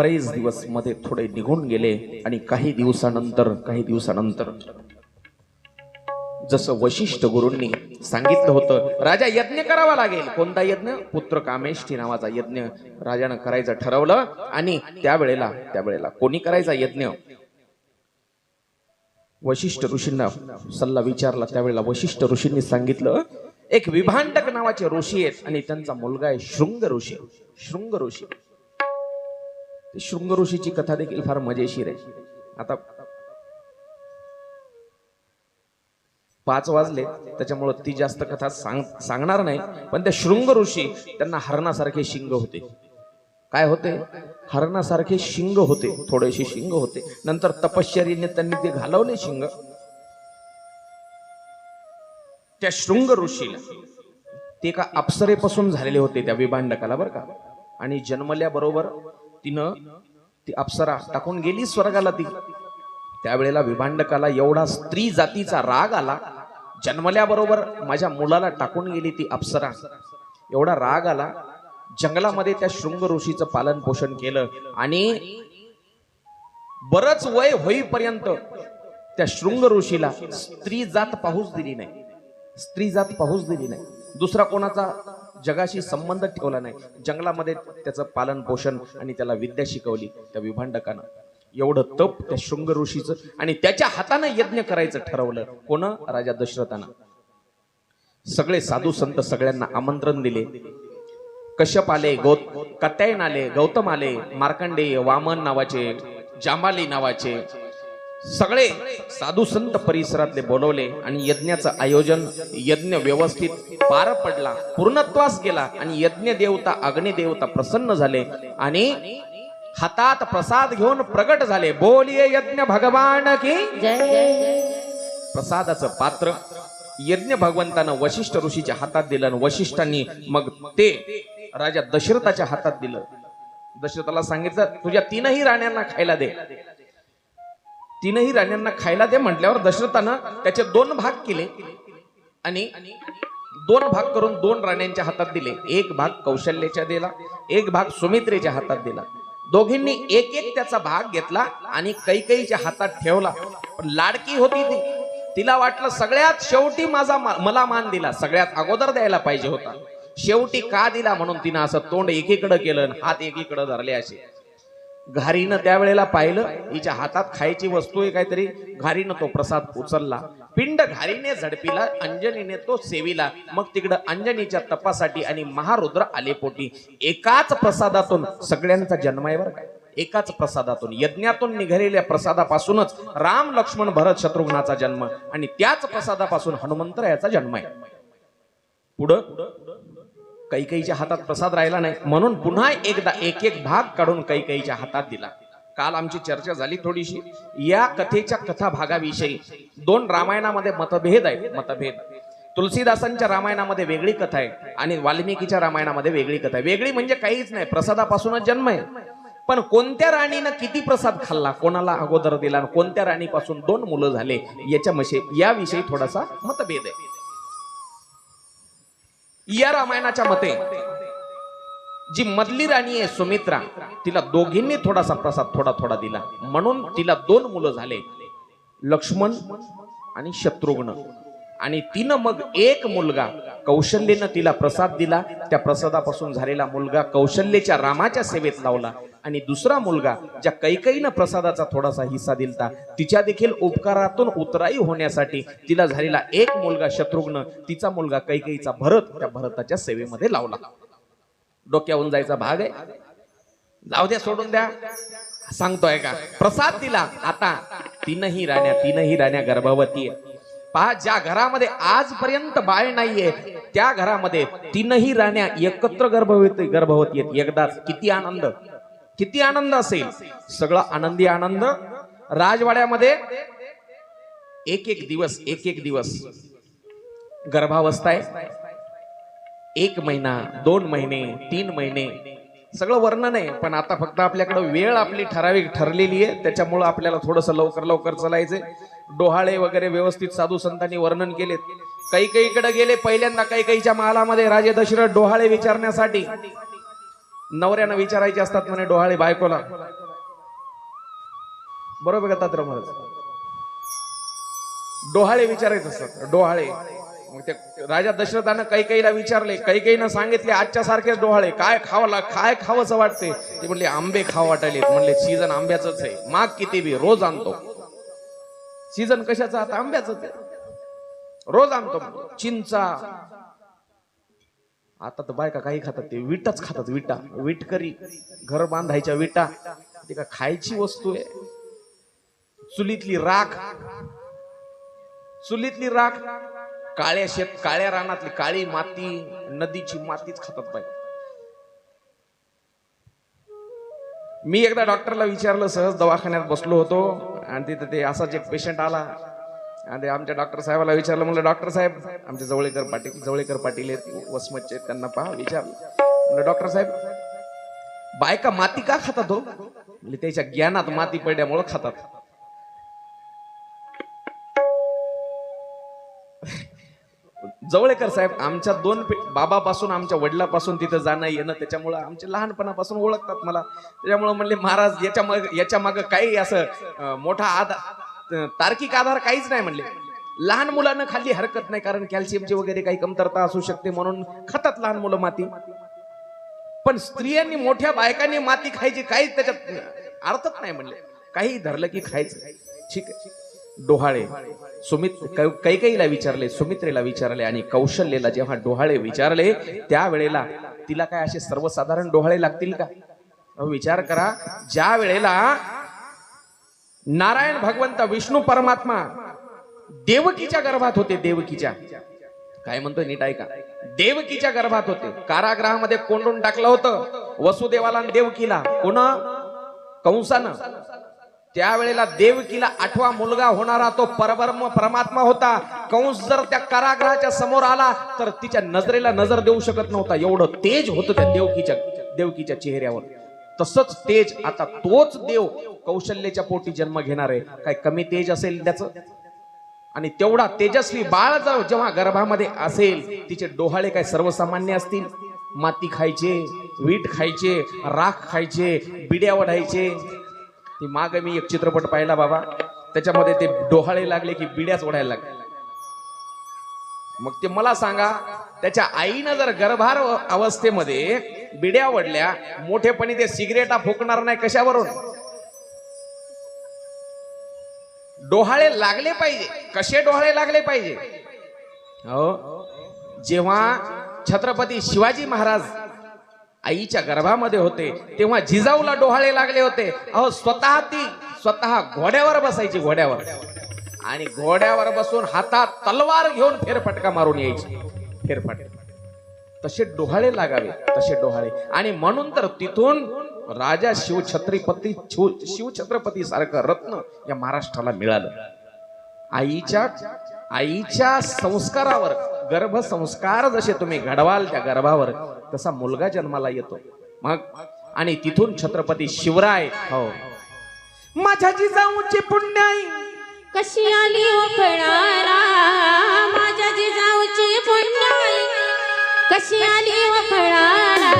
बरेच दिवसमध्ये थोडे निघून गेले आणि काही दिवसानंतर काही दिवसानंतर. जसं वशिष्ठ गुरूंनी सांगितलं होतं राजा यज्ञ करावा लागेल. कोणता यज्ञ? पुत्र कामेष्ठी नावाचा यज्ञ. राजानं करायचं ठरवलं आणि त्यावेळेला त्यावेळेला कोणी करायचा यज्ञ? वशिष्ठ ऋषींना सल्ला विचारला. त्यावेळेला वशिष्ठ ऋषींनी सांगितलं एक विभांडक नावाचे ऋषी आहेत आणि त्यांचा मुलगा आहे शृंग ऋषी. शृंग ऋषी. ती शृंग ऋषीची कथा देखील फार मजेशीर आहे. आता पाच वाजले त्याच्यामुळं ती जास्त कथा सांग सांगणार नाही पण त्या शृंग ऋषी त्यांना हरणासारखे शिंग होते. काय होते? हरणासारखे शिंग होते थोडेसे शिंग होते. नंतर तपश्चर्याने त्यांनी ते घालवले शिंग. त्या शृंग ऋषीला ते एका अप्सरेपासून झालेले होते त्या विभांडकाला बरं का. आणि जन्मल्याबरोबर तिनं ती अप्सरा टाकून गेली स्वर्गाला ती. त्यावेळेला विभांडकाला एवढा स्त्री जातीचा राग आला. जन्मल्याबरोबर माझ्या मुलाला टाकून गेली ती अप्सरा. एवढा राग आला. जंगलामध्ये त्या शृंग ऋषीचं पालन पोषण केलं आणि बरच वय होईपर्यंत त्या शृंग ऋषीला स्त्री जात पाहूच दिली नाही. स्त्री जात पाहूच दिली नाही. दुसरा कोणाचा जगाशी संबंध ठेवला नाही. जंगलामध्ये त्याचं पालन पोषण आणि त्याला विद्या शिकवली त्या विभांडकानं. एवढं तप त्या शृंग ऋषीचं आणि त्याच्या हातानं यज्ञ करायचं ठरवलं. कोण? राजा दशरथानं. सगळे साधू संत सगळ्यांना आमंत्रण दिले. कश्यप आले गौ कत्यायन आले गौतम आले मार्कंडेय वामन नावाचे जांबाली नावाचे सगळे साधू संत परिसरातले बोलवले आणि यज्ञाचं आयोजन यज्ञ व्यवस्थित पार पडला पूर्णत्वास गेला आणि यज्ञ देवता अग्नी देवता प्रसन्न झाले आणि हातात प्रसाद घेऊन प्रगट झाले. बोलिये यज्ञ भगवान की प्रसादाचं पात्र. यज्ञ भगवंतानं वशिष्ठ ऋषीच्या हातात दिलं आणि वशिष्ठांनी मग ते राजा दशरथाच्या हातात दिलं. दशरथाला सांगितलं तुझ्या तीनही राण्यांना खायला दे. तीनही राण्यांना खायला दे म्हटल्यावर दशरथानं त्याचे दोन भाग केले आणि दोन भाग करून दोन राण्यांच्या हातात दिले. एक भाग कौशल्याच्या दिला एक भाग सुमित्रेच्या हातात दिला. दोघींनी एक एक त्याचा भाग घेतला आणि कैकईच्या हातात ठेवला. पण लाडकी होती ती. तिला वाटलं सगळ्यात शेवटी माझा मा- मला मान दिला. सगळ्यात अगोदर द्यायला पाहिजे होता. शेवटी का दिला म्हणून तिनं असं तोंड एकीकडे केलं आणि हात एकीकडे धरले असे. घारीनं त्यावेळेला पाहिलं हिच्या हातात खायची वस्तू आहे काहीतरी घारीनं तो प्रसाद उचलला. पिंड घारीने झडपिला अंजनीने तो सेविला. मग तिकडं अंजनीच्या तपासाठी आणि महारुद्र आले पोटी. एकाच प्रसादातून सगळ्यांचा जन्म आहे बरं एकाच प्रसादातून यज्ञातून निघालेल्या प्रसादापासूनच राम लक्ष्मण भरत शत्रुघ्नाचा जन्म आणि त्याच प्रसादापासून हनुमंतरायाचा जन्म आहे. पुढं? कैकईच्या हातात प्रसाद राहिला नाही. म्हणून पुन्हा एकदा एक एक भाग काढून कैकईच्या हातात दिला. काल आमची चर्चा झाली थोडीशी. या कथेच्या कथा भागाविषयी दोन रामायणामध्ये मतभेद आहेत. मतभेद. तुलसीदासांच्या रामायणामध्ये वेगळी कथा आहे आणि वाल्मिकीच्या रामायणामध्ये वेगळी कथा आहे. वेगळी म्हणजे काहीच नाही. प्रसादापासूनच जन्म आहे. पण कोणत्या राणीनं किती प्रसाद खाल्ला? कोणाला अगोदर दिला? कोणत्या राणीपासून दोन मुलं झाले? याच्या याविषयी थोडासा मतभेद आहे. या रामायणाच्या मते जी मधली राणी आहे सुमित्रा तिला दोघींनी थोडासा प्रसाद थोडा थोडा दिला. म्हणून तिला दोन मुलं झाले लक्ष्मण आणि शत्रुघ्न. आणि तिनं मग एक मुलगा कौशल्येनं तिला प्रसाद दिला. त्या प्रसादापासून झालेला मुलगा कौशल्येच्या रामाच्या सेवेत लावला. आणि दुसरा मुलगा ज्या कैकईनं प्रसादाचा थोडासा हिस्सा दिलता तिच्या देखील उपकारातून उतराई होण्यासाठी तिला झालेला एक मुलगा शत्रुघ्न तिचा मुलगा कैकईचा भरत त्या भरताच्या सेवेमध्ये लावला. डोक्याहून जायचा भाग आहे. जाऊ द्या सोडून द्या. सांगतोय का? प्रसाद दिला. आता तीनही राण्या तीनही राण्या गर्भवती आहे पहा ज्या घरामध्ये आजपर्यंत बाळ नाहीये त्या घरामध्ये तीनही राण्या एकत्र गर्भवती गर्भवती आहेत. एकदाच. किती आनंद. किती आनंद असेल? सगळा आनंदी आनंद. राजवाड्यामध्ये एक एक दिवस एक एक दिवस गर्भावस्था आहे. एक महिना दोन महिने तीन महिने सगळं वर्णन आहे. पण आता फक्त आपल्याकडे वेळ आपली ठराविक ठरलेली आहे. त्याच्यामुळं आपल्याला थोडंसं लवकर लवकर चालायचंय. डोहाळे वगैरे व्यवस्थित साधू संतांनी वर्णन केलेत. काही काहीकडे गेले. पहिल्यांदा काही काहीच्या महालामध्ये राजे दशरथ डोहाळे विचारण्यासाठी नवऱ्यानं विचारायचे असतात म्हणे डोहाळे बायकोला. बरोबर का तात्र महाराज? डोहाळे विचारायचे असतात. डोहाळे. मग ते राजा दशरथानं कैकेईला विचारले. कैकेईनं सांगितले आजच्या सारखेच डोहाळे. काय खावाला काय खावंसं वाटते? ते म्हणले आंबे खाव वाटायले. म्हणले सीझन आंब्याच आहे. माग किती बी रोज आणतो. सीझन कशाचा? आता आंब्याच आहे. रोज आणतो. चिंचा आता तर बायका काही खातात ते विटाच खातात विटा. विटकरी घर बांधायच्या विटा. ते का खायची वस्तू आहे? चुलीतली राख. चुलीतली राख. काळ्या शेत काळ्या रानातली काळी माती नदीची मातीच खातात बाई. मी एकदा डॉक्टरला विचारलं सहज दवाखान्यात बसलो होतो. आणि तिथे ते असाच एक पेशंट आला. आणि आमच्या डॉक्टर साहेबाला विचारलं म्हणलं डॉक्टर साहेब आमचे जवळेकर पाटील जवळेकर पाटील आहेत वसमतचे आहेत, त्यांना पहा विचारलं. म्हणलं डॉक्टर साहेब बायका माती का खातात हो? म्हणजे त्याच्या ज्ञानात माती पडल्यामुळं खातात. जवळेकर साहेब आमच्या दोन बाबापासून आमच्या वडिलापासून तिथं जाणं येणं त्याच्यामुळं आमचे लहानपणापासून ओळखतात मला. त्याच्यामुळं म्हणले महाराज याच्या मग याच्या मागं काही असं मोठा आधार तार्किक आधार काहीच नाही म्हणले. लहान मुलांना खाल्ली हरकत नाही कारण कॅल्शियमची वगैरे काही कमतरता असू शकते म्हणून खातात लहान मुलं माती. पण स्त्रियांनी मोठ्या बायकांनी माती खायची काहीच त्याच्यात अर्थच नाही म्हणले. काही धरलं की खायचं. ठीक आहे. डोहाळे. सुमित कैकेईला विचारले सुमित्रेला विचारले आणि कौशल्यला जेव्हा डोहाळे विचारले त्यावेळेला तिला काय असे सर्वसाधारण डोहाळे लागतील का? विचार करा. ज्या वेळेला नारायण भगवंत विष्णू परमात्मा देवकीच्या गर्भात होते देवकीच्या. काय म्हणतोय नीट ऐका. देवकीच्या गर्भात होते. कारागृहामध्ये कोंडून टाकलं होतं वसुदेवाला देवकीला. कोण? कंसानं. त्यावेळेला देवकीला आठवा मुलगा होणारा तो परब्रह्म परमात्मा होता. कंस जर त्या कारागृहाच्या समोर आला तर तिच्या नजरेला नजर देऊ शकत नव्हता. एवढं तेज होतं त्या देवकीच्या देवकीच्या चेहऱ्यावर. तसंच तेज. आता तोच देव कौशल्याच्या पोटी जन्म घेणार. आहे काय कमी तेज असेल त्याचं? आणि तेवढा तेजस्वी बाळ जर जेव्हा गर्भामध्ये असेल तिचे डोहाळे काय सर्वसामान्य असतील? माती खायचे वीट खायचे राख खायचे बिड्या ओढायचे ती माग मी एक चित्रपट पाहिला बाबा. त्याच्यामध्ये ते डोहाळे लागले की बिड्याच ओढायला लागले मग ते मला सांगा त्याच्या आईनं जर गर्भार अवस्थेमध्ये बिड्या ओढल्या मोठेपणी ते सिगरेटा फुकणार नाही कशावरून? डोहाळे लागले पाहिजे. कसे डोहाळे लागले पाहिजे? हो? जेव्हा छत्रपती शिवाजी महाराज आईच्या गर्भामध्ये होते तेव्हा जिजाऊला डोहाळे लागले होते. अहो स्वतः ती स्वतः घोड्यावर बसायची घोड्यावर. आणि घोड्यावर बसून हातात तलवार घेऊन फेरफटका मारून यायची. फेरफटका. तसे डोहाळे लागावे तसे डोहाळे. आणि म्हणून तर तिथून राजा शिवछत्रपती शिव शिवछत्रपती सारखं रत्न या महाराष्ट्राला मिळालं. आईच्या आईच्या संस्कारावर गर्भसंस्कार जसे तुम्ही घडवाल त्या गर्भावर तसा मुलगा जन्माला येतो. मग? आणि तिथून छत्रपती शिवराय हो. माझ्या जिजाऊची पुण्याई. कशी आली फळाला? माझ्या जिजाऊची पुण्याई. कशी आली वफळाला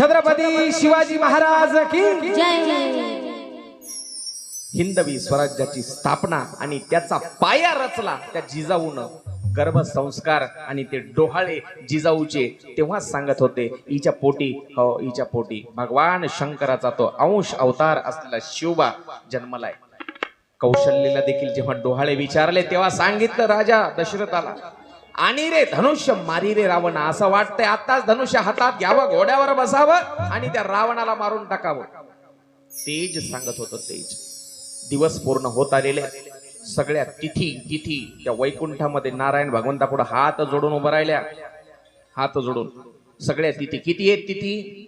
छत्रपती शिवाजी महाराज की हिंदवी स्वराज्याची स्थापना आणि त्याचा पाया रचला त्या जिजाऊन. गर्भसंस्कार आणि ते डोहाळे जिजाऊचे तेव्हा सांगत होते हिच्या पोटी हो हिच्या पोटी. भगवान शंकराचा तो अंश अवतार असलेला शिवबा जन्मलाय. कौशल्यला देखील जेव्हा डोहाळे विचारले तेव्हा सांगितलं राजा दशरथाला आणि रे धनुष्य मारी रे रावण असं वाटतंय आताच धनुष्य हातात घ्यावं घोड्यावर बसावं आणि त्या रावणाला मारून टाकावं. तेज सांगत होतं तेज. दिवस पूर्ण होत आलेले. सगळ्या तिथी तिथी त्या वैकुंठामध्ये नारायण भगवंतापुढे हात जोडून उभं राहिल्या. हात जोडून. सगळ्या तिथी किती आहेत तिथी?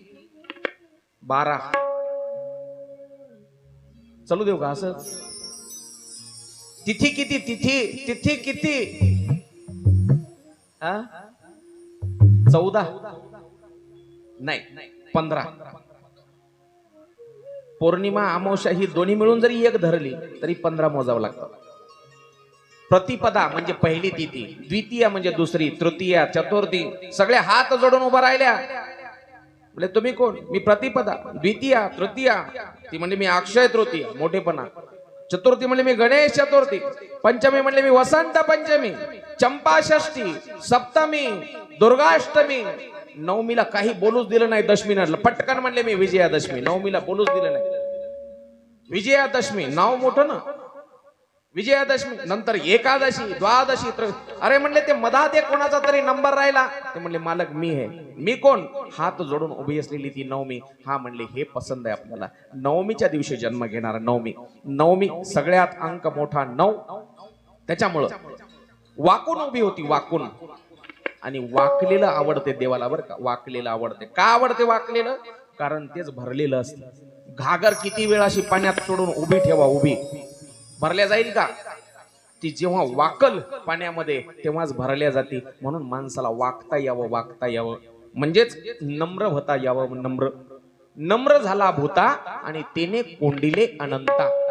बारा. चालू देऊ का असं? तिथी किती तिथी तिथी किती? चौदा? नाही पंधरा. पौर्णिमा अमावस्या ही दोन्ही मिळून जरी एक धरली तरी पंधरा मोजावं लागतं. प्रतिपदा म्हणजे पहिली तिथी द्वितीय म्हणजे दुसरी तृतीय चतुर्थी सगळे हात जोडून उभा राहिल्या. म्हणजे तुम्ही कोण? मी प्रतिपदा. द्वितीय तृतीय. ती म्हणजे मी अक्षय तृतीय. मोठेपणा. चतुर्थी म्हणजे मी गणेश चतुर्थी. पंचमी म्हणजे मी वसंत पंचमी चंपाषष्टी सप्तमी दुर्गाष्टमी. नवमीला काही बोलूच दिलं नाही दशमी पटकन म्हणले मी विजयादशमी. नवमीला बोलूच दिलं नाही. विजयादशमी नाव मोठं ना. विजयादशमी नंतर एकादशी द्वादशी त्र अरे म्हणले ते मधात एक कोणाचा तरी नंबर राहिला. ते म्हणले मालक मी आहे. मी कोण? हात जोडून उभी असलेली ती नवमी. हा म्हणले हे पसंद आहे आपल्याला. नवमीच्या दिवशी जन्म घेणारा नवमी. नवमी सगळ्यात अंक मोठा नऊ. त्याच्यामुळं वाकून उभी होती वाकून. आणि वाकलेलं आवडते देवाला बरं का वाकलेलं आवडते का आवडते वाकलेलं? कारण तेच भरलेलं असतं. घागर किती वेळ अशी पाण्यात सोडून उभी ठेवा उभी. भरल्या जाईल का? ती जेव्हा वाकल पाण्यामध्ये तेव्हाच भरल्या जाते. म्हणून माणसाला वाकता यावं वाकता यावं. म्हणजेच नम्र होता यावं नम्र. नम्र झाला भूता आणि तेने कोंडिले अनंता.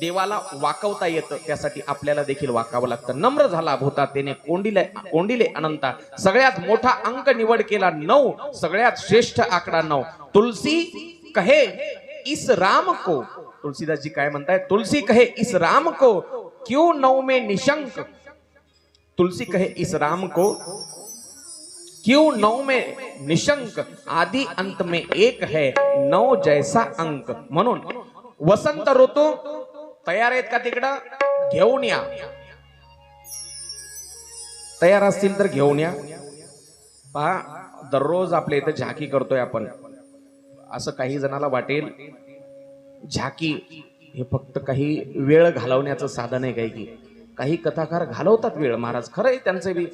देवाला वाकवता येतं त्यासाठी आपल्याला देखील वाकावं लागतं. नम्र झाला भूता त्याने कोंडिले कोंडिले अनंता. सगळ्यात मोठा अंक निवड केला नऊ सगळ्यात श्रेष्ठ आकडा नऊ. तुलसी कहे इस राम को. तुलसीदास जी काय म्हणताय तुलसी कहे इस राम को क्यों नौ में निशंक? तुलसी कहे इस राम को क्यों नौ में निशंक? आदि अंत में एक है नौ जैसा अंक. म्हणून वसंत ऋतू तयार आहेत का तिकडं? घेऊन या. तयार असतील तर घेऊन या. पहा दररोज आपल्या इथं झाकी करतोय आपण. असं काही जणाला वाटेल झाकी हे फक्त काही वेळ घालवण्याचं साधन आहे काही की. काही कथाकार घालवतात वेळ महाराज. खरं आहे त्यांचं बी.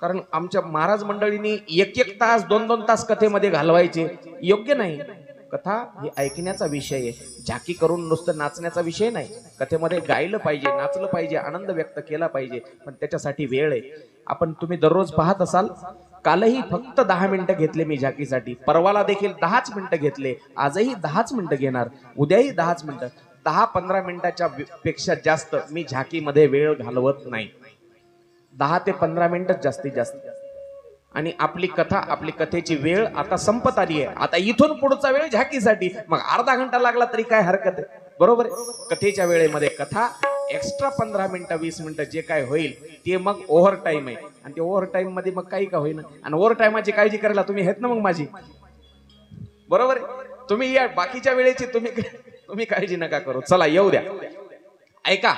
कारण आमच्या महाराज मंडळींनी एक एक तास दोन दोन तास कथेमध्ये घालवायचे. योग्य नाही. कथा ही ऐकण्याचा विषय आहे. झाकी करून नुसतं नाचण्याचा विषय नाही. कथेमध्ये गायलं पाहिजे नाचलं पाहिजे आनंद व्यक्त केला पाहिजे पण त्याच्यासाठी वेळ आहे. आपण तुम्ही दररोज पाहत असाल कालही फक्त दहा मिनिटं घेतले मी झाकीसाठी. परवाला देखील दहाच मिनिटं घेतले. आजही दहाच मिनिटं घेणार. उद्याही दहाच मिनिटं. दहा पंधरा मिनिटाच्या पेक्षा जास्त मी झाकीमध्ये वेळ घालवत नाही. दहा ते पंधरा मिनिटच जास्तीत जास्त. आणि आपली कथा आपली कथेची वेळ आता संपत आली आहे. आता इथून पुढचा वेळ झाकीसाठी. मग अर्धा घंटा लागला तरी काय हरकत आहे? बरोबर आहे? कथेच्या वेळेमध्ये कथा एक्स्ट्रा पंधरा मिनिटं वीस मिनिटं जे काय होईल ते मग ओव्हर टाईम आहे. आणि ते ओव्हर टाईममध्ये मग काही का होईना. आणि ओव्हर टाईमाची काळजी करायला तुम्ही आहेत ना मग माझी? बरोबर आहे? तुम्ही या बाकीच्या वेळेची तुम्ही तुम्ही काळजी नका करू. चला येऊ द्या. ऐका.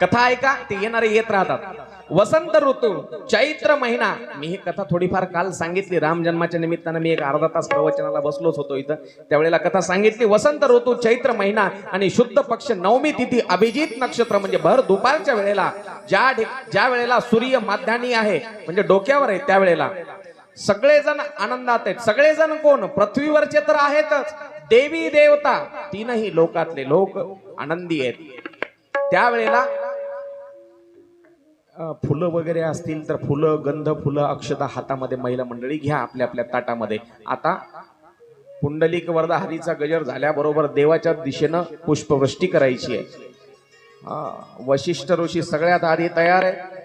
कथा ऐका ते येणारे येत राहतात. वसंत ऋतू चैत्र महिना. मी ही कथा थोडीफार काल सांगितली. राम जन्माच्या निमित्तानं मी एक अर्धा तास प्रवचनाला बसलोच होतो इथं. त्यावेळेला कथा सांगितली वसंत ऋतू चैत्र महिना आणि शुद्ध पक्ष नवमी तिथी अभिजित नक्षत्र म्हणजे भर दुपारच्या वेळेला ज्या ज्या वेळेला सूर्य माध्यानी आहे म्हणजे डोक्यावर आहे त्यावेळेला. सगळेजण आनंदात आहेत. सगळेजण कोण? पृथ्वीवरचे तर आहेतच. देवी देवता तीनही लोकातले लोक आनंदी आहेत. त्यावेळेला फुलं वगैरे असतील तर फुलं गंध फुलं अक्षता हातामध्ये महिला मंडळी घ्या आपल्या आपल्या ताटामध्ये. आता पुंडलिक वरदा हरीचा गजर झाल्याबरोबर देवाच्या दिशेनं पुष्पवृष्टी करायची आहे. हा, वशिष्ठ ऋषी सगळ्यात आधी तयार आहे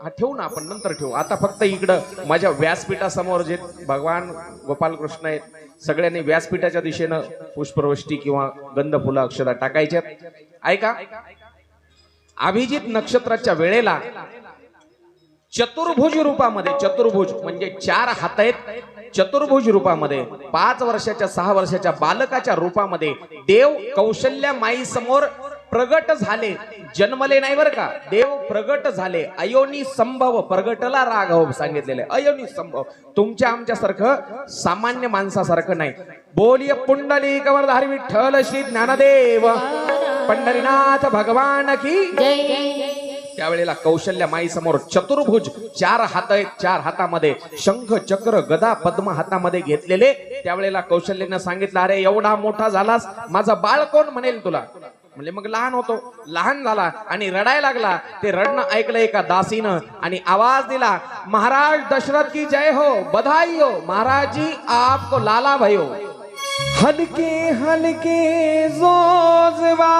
हा ठेवू ना आपण नंतर ठेवू. आता फक्त इकडं माझ्या व्यासपीठासमोर जे भगवान गोपालकृष्ण आहेत सगळ्यांनी व्यासपीठाच्या दिशेनं पुष्पवृष्टी किंवा गंध फुलं अक्षता टाकायच्यात ऐका. अभिजित नक्षत्राच्या वेळेला चतुर्भुज रूपामध्ये चतुर्भुज म्हणजे चार हात आहेत. चतुर्भुज रूपामध्ये पाच वर्षाच्या सहा वर्षाच्या बालकाच्या रूपामध्ये देव कौशल्या माई समोर प्रगट झाले. जन्मले नाही बरं का? देव प्रगट झाले. अयोनी संभव प्रगटला राघव हो सांगितलेले. अयोनी संभव. तुमच्या आमच्यासारखं सामान्य माणसासारखं नाही. बोलिय पुंडली कवरधारी ठल श्री ज्ञानदेव. पंढरीनाथ भगवान की त्यावेळेला कौशल्य माई समोर चतुर्भुज चार हात आहेत. चार हातामध्ये शंख चक्र गदा पद्म हातामध्ये घेतलेले. त्यावेळेला कौशल्यानं सांगितलं अरे एवढा मोठा झालास माझा बाळ कोण म्हणेल तुला? म्हणजे मग लहान होतो. लहान झाला आणि रडायला लागला. ते रडणं ऐकलं एका दासीनं आणि आवाज दिला महाराज दशरथ की जय हो बधाई हो महाराज जी आपको लाला भयो. हलके हलके जोजवा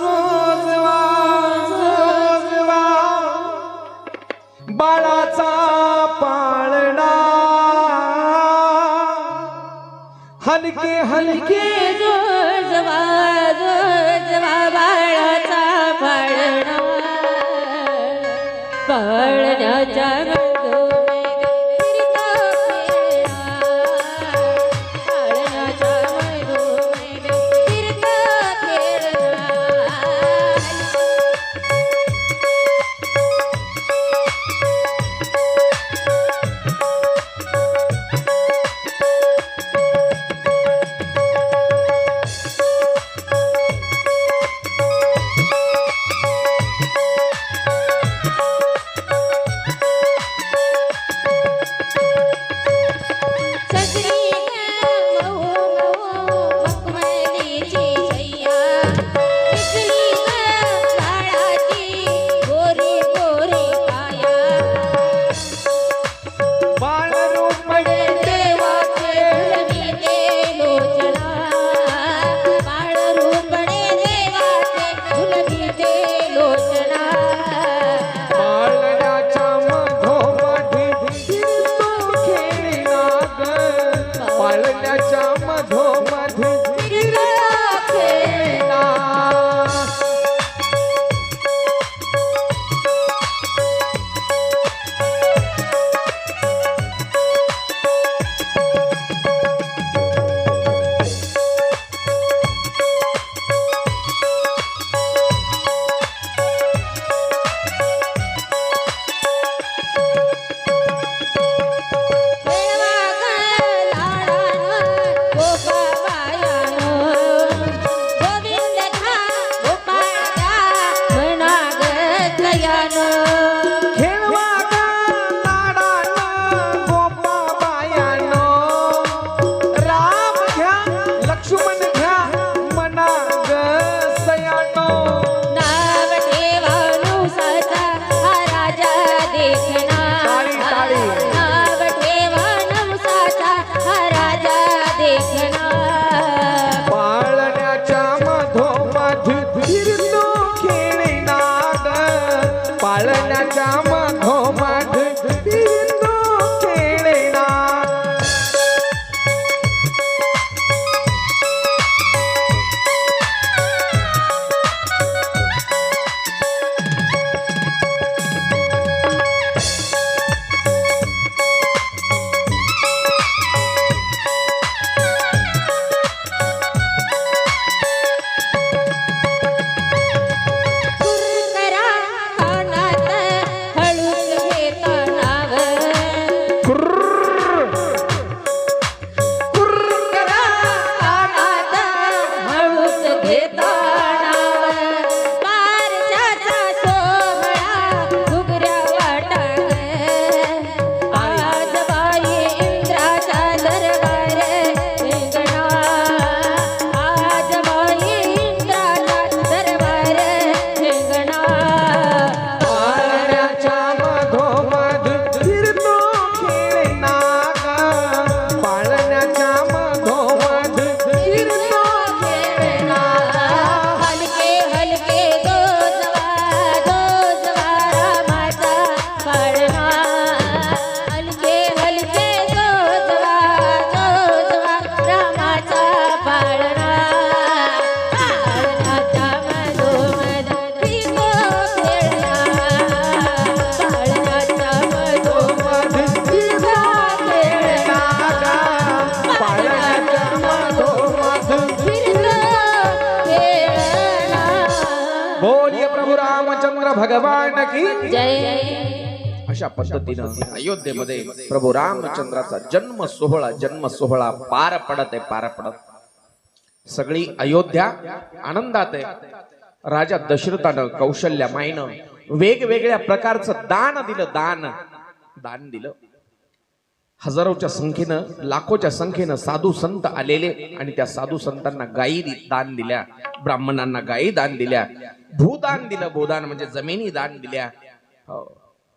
जोजवा जोजवा बाळाचा पाळणा. हलके हलके जोजवा जोजवा बाळाचा पाळणा. पाळण्याच्या माल नचा मधोमा पद्धतीनं अयोध्येमध्ये प्रभू रामचंद्राचा जन्म सोहळा जन्म सोहळा पार पडत आहे पार पडत. सगळी अयोध्या आनंदात आहे. राजा दशरथानं कौशल्या माईनं वेगवेगळ्या प्रकारचं दान दिलं दान दान दिलं. हजारोच्या संख्येनं लाखोच्या संख्येनं साधू संत आलेले आणि त्या साधू संतांना गायी दान दिल्या ब्राह्मणांना गायी दान दिल्या भूदान दिलं भूदान म्हणजे जमिनी दान दिल्या.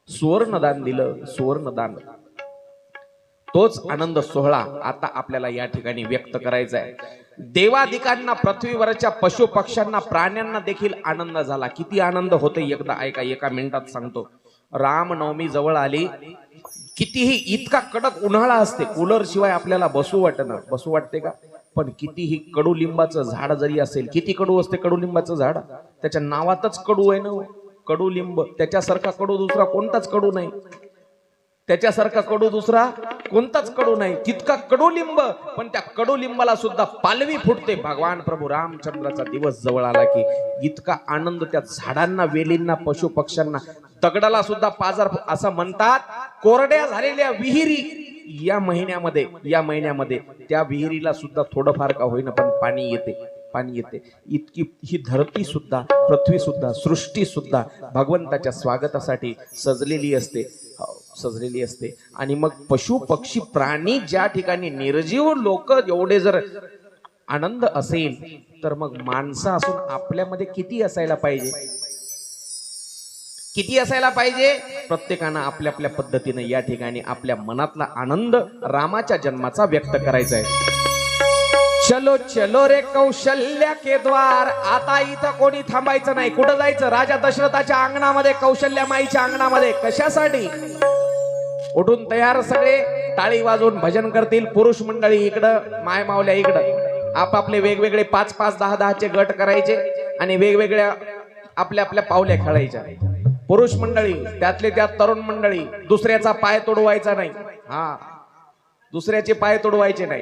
सुवर्णदान दिलं सुवर्णदान. तोच आनंद सोहळा आता आपल्याला या ठिकाणी व्यक्त करायचा आहे. देवादिकांना पृथ्वीवरच्या पशु पक्ष्यांना प्राण्यांना देखील आनंद झाला. किती आनंद होते एकदा ऐका एका मिनिटात सांगतो. रामनवमी जवळ आली कितीही इतका कडक उन्हाळा असते कूलर शिवाय आपल्याला बसू वाटणार बसू वाटते का? पण कितीही कडुलिंबाचं झाड जरी असेल किती कडू असते कडुलिंबाचं झाड? त्याच्या नावातच कडू आहे ना हो. हो. कडुलिंब त्याच्यासारखा कडू दुसरा कोणताच कडू नाही. त्याच्यासारखा कडू दुसरा कोणताच कडू नाही. तितका कडुलिंब पण त्या कडुलिंबाला सुद्धा पालवी फुटते. भगवान प्रभू रामचंद्राचा दिवस जवळ आला की इतका आनंद त्या झाडांना वेलींना पशु पक्ष्यांना दगडाला सुद्धा पाजार असं म्हणतात कोरड्या झालेल्या विहिरी या महिन्यामध्ये या महिन्यामध्ये त्या विहिरीला सुद्धा थोडंफार का होईना पण पाणी येते. पाणी येते. इतकी ही धरती सुद्धा पृथ्वी सुद्धा सृष्टी सुद्धा भगवंताच्या स्वागतासाठी सजलेली असते. हो, सजलेली असते. आणि मग पशु पक्षी प्राणी ज्या ठिकाणी निर्जीव लोक एवढे जर आनंद असेल तर मग माणसं असून आपल्यामध्ये किती असायला पाहिजे? किती असायला पाहिजे? प्रत्येकानं आपल्या आपल्या पद्धतीनं या ठिकाणी आपल्या मनातला आनंद रामाच्या जन्माचा व्यक्त करायचा आहे. चलो चलो रे कौशल्या के द्वार. आता इथं कोणी थांबायचं नाही. कुठं जायचं? राजा दशरथाच्या अंगणामध्ये कौशल्या माईच्या अंगणामध्ये. कशासाठी? उठून तयार सगळे. टाळी वाजवून भजन करतील. पुरुष मंडळी इकडं माय मावल्या इकडं. आपापले वेगवेगळे पाच पाच दहा दहाचे गट करायचे आणि वेगवेगळ्या आपल्या आपल्या पावल्या खेळायच्या. पुरुष मंडळी त्यातले त्यात तरुण मंडळी दुसऱ्याचा पाय तोडवायचा नाही. हा. दुसऱ्याचे पाय तोडवायचे नाही.